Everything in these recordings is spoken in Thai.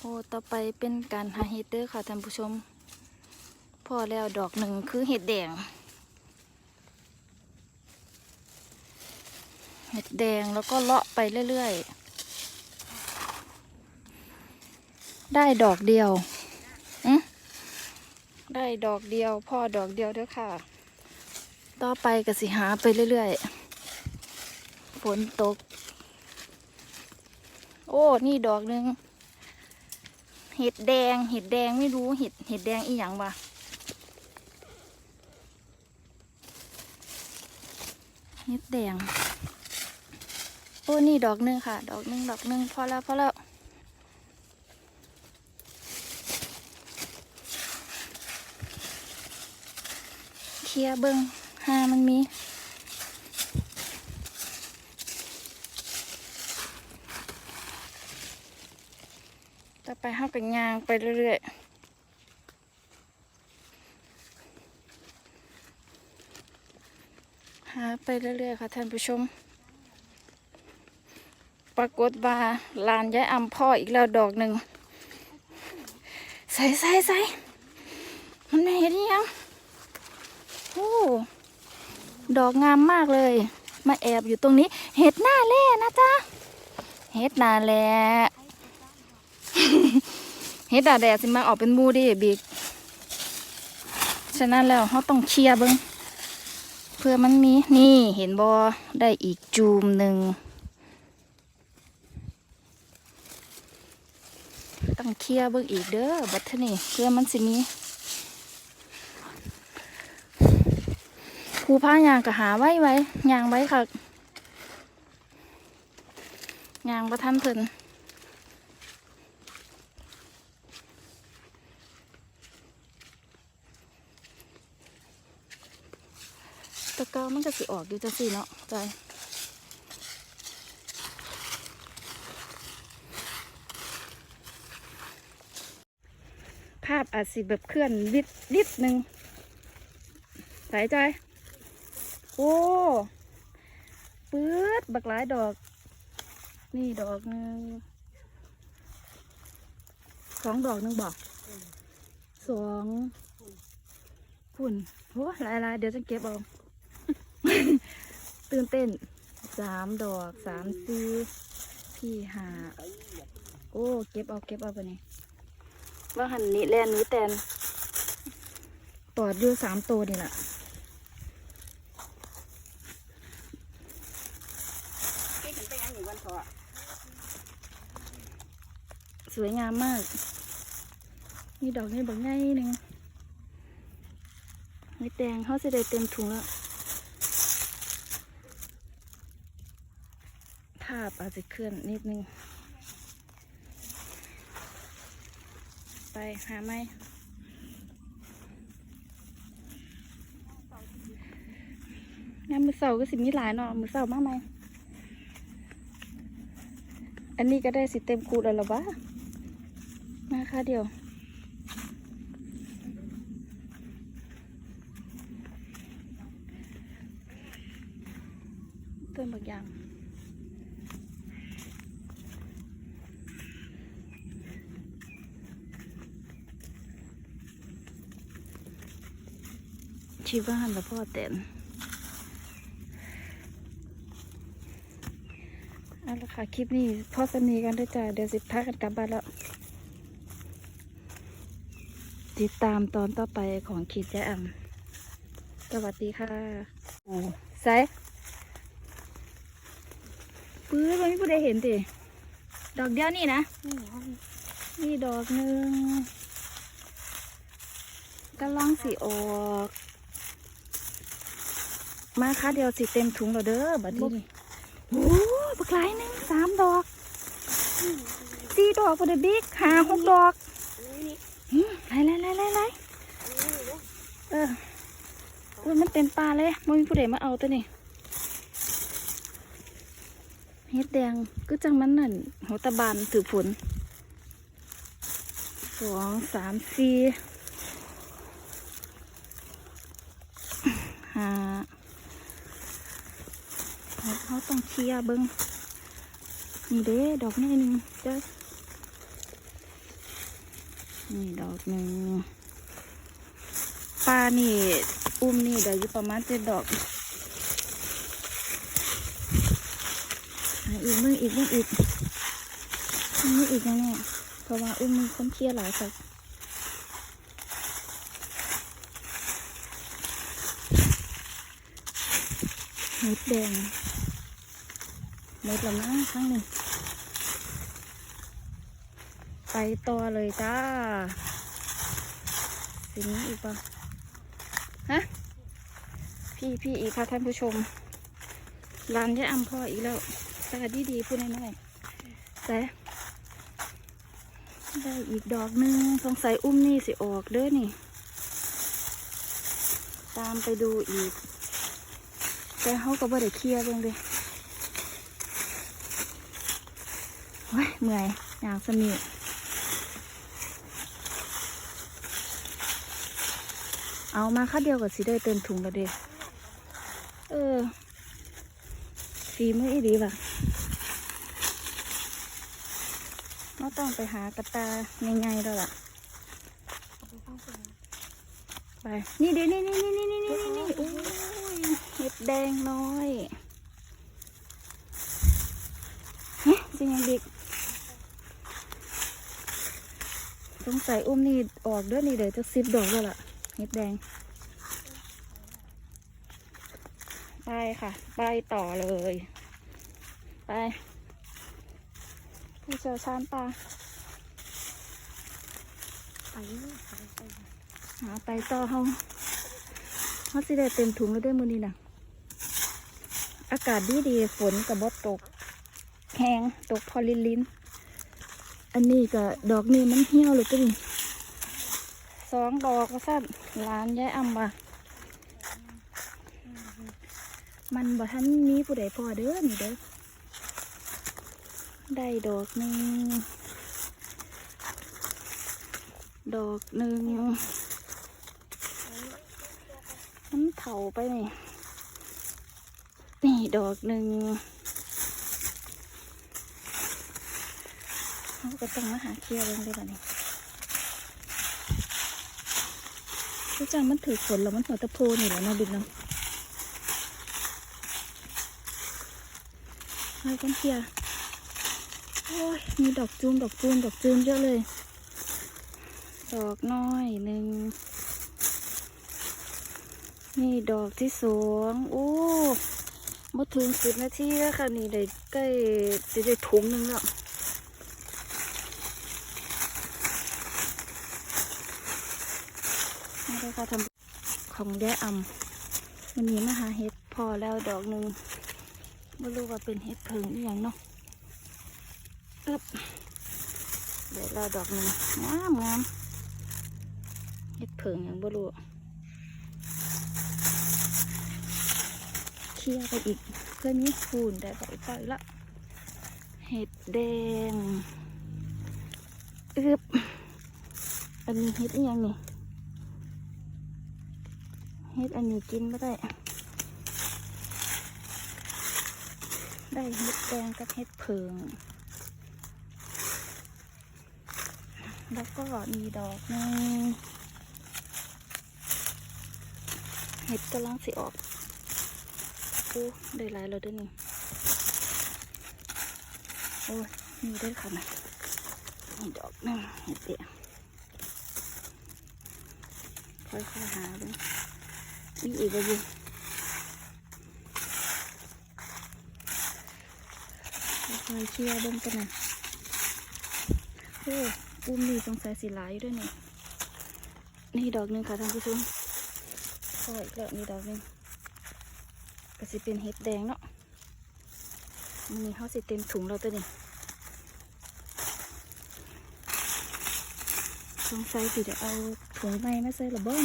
โอ้ต่อไปเป็นการหาเห็ดเด้อค่ะท่านผู้ชม พอแล้วดอกหนึ่งคือเห็ดแดง เห็ดแดงแล้วก็เลาะไปเรื่อยๆ ได้ดอกเดียวอืมได้ดอกเดียวพ่อดอกเดียวเด้อค่ะ ต่อไปก็สิหาไปเรื่อยๆ ฝนตก โอ้ นี่ดอกหนึ่ง เห็ดแดง เห็ดแดงไม่รู้เห็ดเห็ดแดงอีหยังวะเห็ดแดง โอ้นี่ดอกหนึ่งค่ะ ดอกหนึ่งดอกหนึ่งพอแล้วพอแล้วเคลียเบิงหามันมี ไปห้ากันยางไปเรื่อยๆหาไปเรื่อยๆค่ะท่านผู้ชม ปรากฏว่าลานย้ายอำพ่ออีกแล้วดอกหนึ่งใส่ใส่ใส่มันไม่เห็นยังโอ้ดอกงามมากเลย มาแอบอยู่ตรงนี้ เห็ดหน้าแล่นะจ๊ะ เห็ดหน้าแล่ เห็ดดาแดดสิมาออกเป็นมูเดิบิ๊กฉะนั้นแล้วเขาต้องเคลียร์เบิ้งเพื่อมันมีนี่เห็นบอได้อีกจูมหนึ่งต้องเคลียร์เบิ้งอีกเด้อบัดเนี่เพื่อมันสิมีครูพายางก็หาไว้ไว้ยางไว้ค่ะยางประทันเพิ่น ตะเกามันก็สิออกอยู่จังสี่เนาะใจภาพอาจสิแบบเคลื่อนนิดนิดนึงสายใจโอ้ปื๊ดบักหลายดอก นี่ดอกนึงสองดอกหนึ่งบอกสองฝุ่นโอ้หลายหลายๆเดี๋ยวจะเก็บเอา ตื่นเต้นสามดอกสามสี่พี่หาโอ้ เก็บเอาเก็บเอาไปนี่ว่าหันนี้แลนนี้แตนตอดอยู่สามตัวนี่แหละที่ถึงไปยังอยู่วันเถอะสวยงามมาก มีดอกนี่ดอกง่ายหนึ่งไม่แดงเขาจะได้เต็มถุงแล้วภาพอาจจะเคลื่อนนิดนึง ไปหาไหมงานมือเสาก็สิมีหลายเนาะมือเสามากไหมอันนี้ก็ได้สิเต็มคูแล้วหรอวะมาค่ะเดี๋ยวต้นบางอย่าง ชีบ้านแล้วพ่อเต็นเอาละค่ะ คลิปนี้พ่อสนีกันด้วยจ้าเดี๋ยวสิพากันกลับบ้านแล้ว ติดตามตอนต่อไปของขีดแจ๊แอมสวัสดีค่ะโอ้ใส่ปื้อมันไม่ผู้ใดเห็นติดอกเดียวนี่นะ นี่ดอกหนึ่งกำลังสีออก มาค่ะเดียวสิเต็มถุงแล้วเด้อบัดนี้นี่โอ้บักหลายหนึ่งสามดอกสี่ดอกพอดีบิ๊กหาหกดอกหืมไล่ไล่ไล่ไล่ไล่เอออุ้ยมันเต็มปลาเลยมันมีผู้ใดมาเอาตัวนี่เฮ็ดแดงก็จังมันนั่นหัวตะบานถือผลสองสามสี่ห้า เขาต้องเคลียเบิงนี่เด้ดอกนี่หนึ่งเจ้านี่ดอกหนึ่งปลานี่อุ้มนี่เดี๋ยวอยู่ประมาณเจ็ดดอกอีกมึงอีกมึงอีกมึงอีกแน่เพราะว่าอุ้มมีคนเคลียหลายสักเม็ดแดง ม็ดละมั้งครั้งหนึ่งไปต่อเลยจ้าสีนี้อีกปะฮะ พี่พี่อีกค่ะท่านผู้ชมร้านยายอำพ่ออีกแล้วตาดีดีๆพูดน้อยๆแต่ได้อีกดอกหนึงสงสัยอุ้มนี่สิออกเด้อนี่ ตามไปดูอีก แต่เขาก็บ่ได้เคลียร์เบิ่งเลย โอ้ยเมื่อยอยากสมีเอามาคัดเดียวกับสีได้เต็มถุงแล้วเด็เออฝีมืออีดีว่ะเราต้องไปหากระตาง่ายๆแล้วล่ะ ไป นี่เดี๋ยวนี่นี่นี่นี่นี่นี่นี่โอ้ยเห็ดแดงน้อย เฮ้ยสิยังด็ก สงสัยอุ้มนี่ออกด้วยนี่เดี๋ยวจะซิบดอกแล้วล่ะเห็ดแดง ไปค่ะ ไปต่อเลย ไปผู้เชี่ยวชาญปลาไปไปไปหาไปต่อเฮาเฮาสิได้เต็มถุงแล้วด้วยมือนี้นะอากาศดีดีฝนกับบดตกแห้งตกพอลินลิน อันนี้ก็ดอกนี้มันเหี่ยวเลยก็นี่สองดอกก็สั้นร้านยายอำว่ะมันบ่ทันมีผู้ใดพอเด้อนี่เด้อได้ดอกหนึ่งดอกหนึ่งมันเถาไปนี่นี่ดอกหนึ่งเขา ก็ต้องมาหาเคลียร์เองได้ป่ะนี่รู้จักมันถือฝนแล้วมันหัวตะโพนี่แหละเนาะบินเนาะให้กันเคลียร์โอ้ยมีดอกจูมดอกจูมดอกจูมเยอะเลย ดอกน้อยหนึ่งนี่ดอกที่สองโอ้มาถึงสิบนาทีแล้วค่ะนี่ได้ใกล้จะได้ถุงหนึ่งแล้วนี่เลยค่ะทำ ของแย่อำวันนี้มาหาเห็ดพอแล้วดอกหนึ่งไม่รู้ว่าเป็นเห็ดเพิงหรือยังเนาะอึ๊บเดี๋ยวเราดอกหนึ่งงามงามเห็ดเพิงยังไม่รู้เคลียร์ไปอีกเพื่อนี้คูนได้ไปต่อยละเห็ดแดงอึบอันนี้เห็ดอย่างนี่ เห็ดอันนี้กินไม่ได้ ได้เห็ดแดงกับเห็ดเพิง แล้วก็มีดอกนึงเห็ดกำลังสิออกโอ้ได้หลายแล้วเด้วยนี่ โอ้ยมีได้ค่ะนะนี่ดอกนึงเห็ดเดียค่อยๆหาดู มีอีกบ่บุคอยเคลียร์เบิ่งกันนะโอ้อุ้มนี่สงสัยสีหลายอยู่ด้วยนี่นี่ดอกหนึ่งค่ะท่านผู้ชมพออีกแล้วนี่ดอกหนึ่งก็สิเป็นเห็ดแดงเนาะมันนี้เขาสิเต็มถุงเราตัวนี้สงสัยสิจะเอาถุงใบมาใส่ระเบ้อง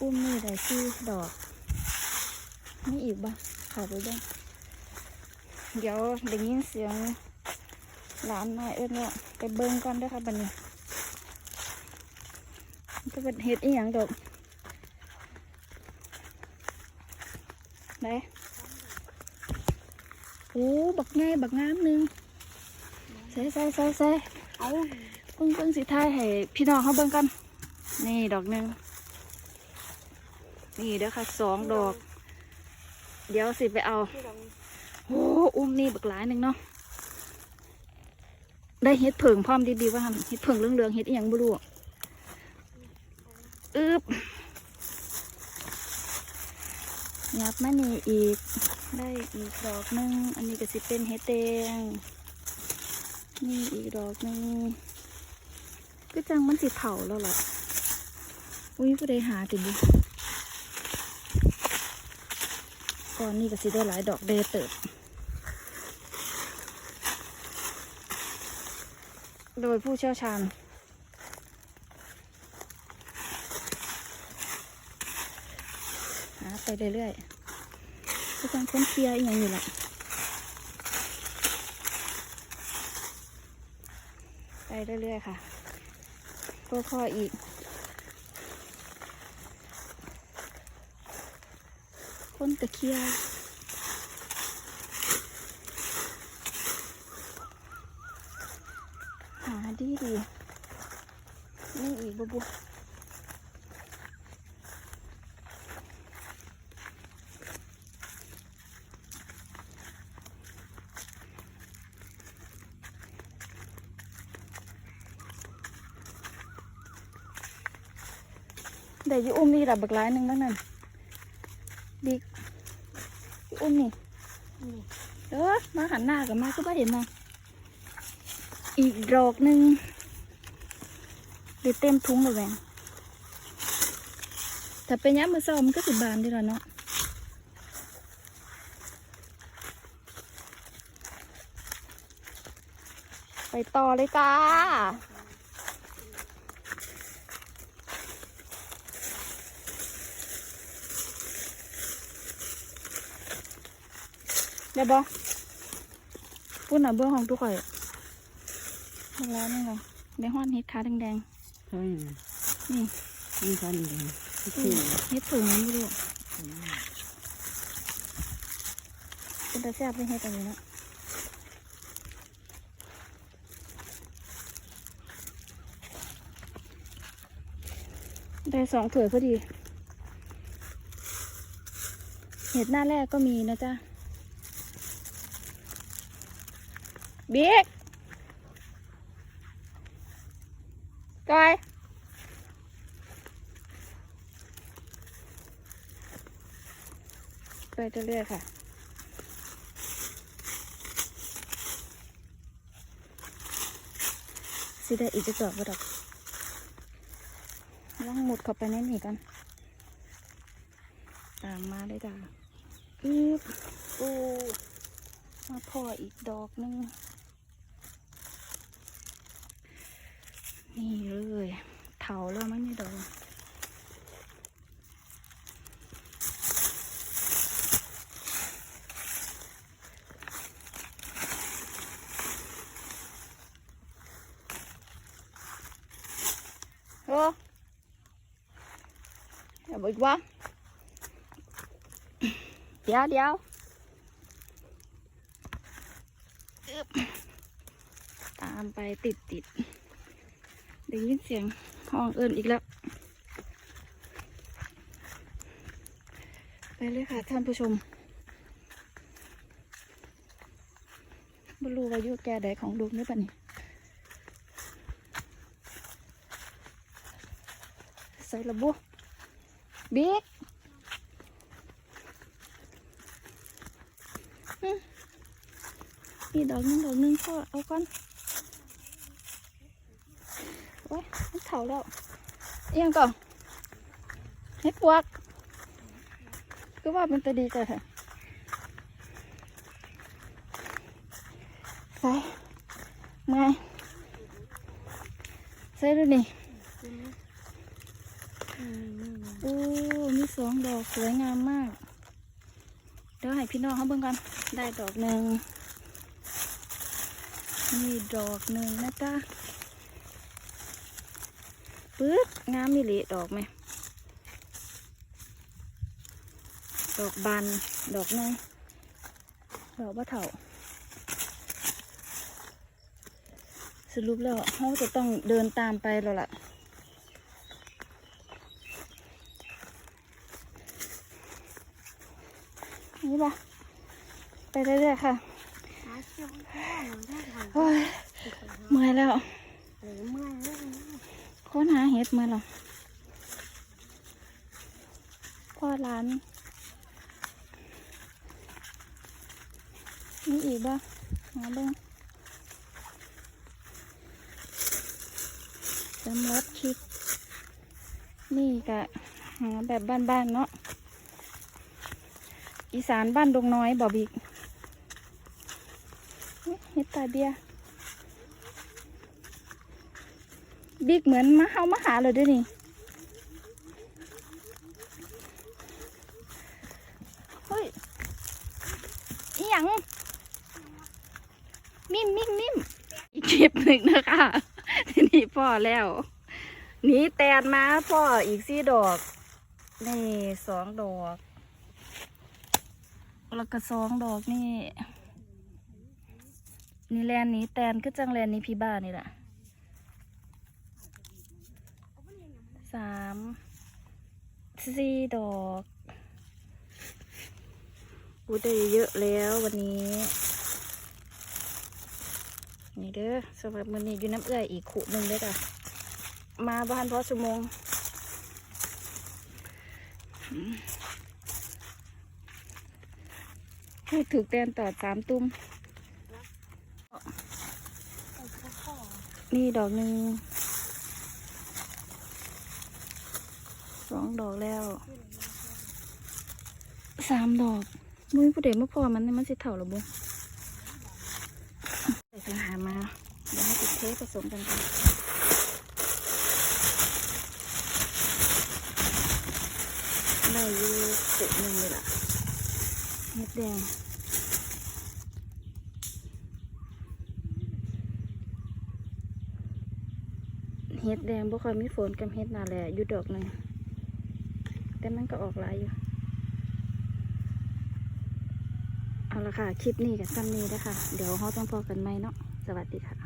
อุ้มนี่ได้ชื่อดอกไม่อีกบ้าขอไปบ้างเดี๋ยวได้ยินเสียงหลานน้อยเอิ้นว่าไปเบิ้งก่อนเด้อค่ะบัดนี้จะเป็นเห็ดอีหยังดอกไหนโอ้บักง่ายบักงามหนึงส่ใส่ใส่ใส่เอาเบิ่งเบิ่งสิทายให้พี่น้องเขาเบิ่งกัน นี่ดอกหนึ่ง นี่เด้อค่ะสองดอก เดี๋ยวสิไปเอาที่ดอกโอ้อุ้มนี่บักหลายหนึ่งเนาะได้เฮ็ดเผิงพร้อมดีๆว่าเฮ็ดเผิงเรื่องๆเฮ็ดอหยังบ่รู้อะอึบยับมานี่อีก ได้อีกดอกหนึง อันนี้ก็สิเป็นเฮ็ดแดงนี่อีกดอกหนึงก็จังมันสิเผาแล้วล่ะอุ้ยผู้ใดหาติบุ ก่อนนี้ก็สิได้หลายดอกเดเติบ โดยผู้เชี่ยวชาญหาไปเรื่อยๆก็จังค้นเคลียร์อย่างอยู่แหละไปเรื่อยๆค่ะก็ค่ออีก คนตะเคียร์หาดีดีนี่อีกบุบุเดี๋ยวอยูอุ้มนี่ดับบักร้ายหนึ่งนั่นนั่นบิ๊กอยูอุ้ม นนี่เด้อมาหันหน้ากับมาก็ไม่เห็นมาอีกดอกหนึ่งเดี๋ยวเต็มทุงเลยแหวงถ้าเป็นย้ำมือซ้อมมันก็สิบานด้แล้วเนาะไปต่อเลยจ้า เดี๋ยวบอพูดหน่ะเบื้องของทุกข่อยมาแล้วนี่ไงในห้อนเฮ็ดขาแดงใช่ๆนี่มีกันเลยเฮ็ดผึ่งนี่ดูเป็นตาแซ่บไม่เฮ็ดอะไรเนาะได้สองถ้วยพอดี เห็ดหน้าแรกก็มีนะจ๊ะ บิ๊กจอยไปเรื่อยๆค่ะสิได้อีกจะจอดบ่ดอกล่องหมุดเข้าไปในนี่กัน ตามมาเลยจ้าอึ๊บโอ้มาพออีกดอกหนึง นี่เลยเถาแล้วมั้งนี่ดอกโอ้อย่าบอกว่าเดี๋ยวเดี๋ยวตามไปติดติด ได้ยินเสียงห้องเอิญอีกแล้ว ไปเลยค่ะท่านผู้ชมบรู้ว่าอายุแกใดของลูกนี่ปะนี่ใส่ระบุบิ๊กอืมนี่ดอกนึงดอกนึงก็เอาก่อน โอ้ยมันเถาแล้วเอียงก่อนให้ปวก ก็ว่ามันจะดีแต่เถอะใส่ไงใส่ดูนี่โอ้มีสองดอกสวยงามมาก เดี๋ยวให้พี่น้องเขาเบิ่งกัน ได้ดอกหนึ่งนี่ดอกหนึ่งนะจ๊ะ ปึ๊ดงามมีเหละดอกไหมดอกบานดอกน้อยดอกบะเถาสรุปแล้วเขาจะต้องเดินตามไปแล้วล่ะนี่ปะไปเรื่อยๆค่ะหาเชือกข้างหลังได้ทางโอ้ยเมื่อยแล้ว ค้นหาเห็ดมาหรอพ่อร้านนี่อีกบ่หาเบ้งสำหรับคลิปนี่กะหาแบบบ้านๆเนาะอีสานบ้านดงน้อยบอบิกนี่เห็ดตาเบีย บิ๊กเหมือนมาเฮามาหาเลยด้วยนี่เฮ้ยอีหยังมิมมิมมิมอีกคลิปหนึ่งนะคะทีนี้พ่อแล้วนี่แตนมาพ่ออีกสี่ดอก นี่สองดอก แล้วก็สองดอกนี่ นี่แลนนี้แตนก็จังแลนนี้พี่บ้านนี่แหละ สามสี่ดอกกูได้เยอะแล้ววันนี้ นี่เด้อสำหรับมือนี้อยู่น้ำเอื้อยอีกขุหนึ่งเด้อจ้ะมาบ้านเพราะชั่วโมงให้ถูกแตนต่อสามตุ้ม นี่ดอกหนึ่ง สองดอกแล้วสามดอกมุ้ยผู้เด็กมาพอมันเนี่ยมันสิเท่าหรอบุใส่ไปหามา เดี๋ยวให้ติดเทผสมกันกันได้อยู่สุดหนึ่งเลยล่ะเม็ดแดงเฮ็ดแดงบ่ค่อยมีฝนกับเฮ็ดหนาแหละอยู่ดอกหนึ่ง แต่มันก็ออกหลายอยู่ เอาละค่ะ คลิปนี้กับซ้ำนี้นะคะ เดี๋ยวเขาต้องพอกันไหมเนาะ สวัสดีค่ะ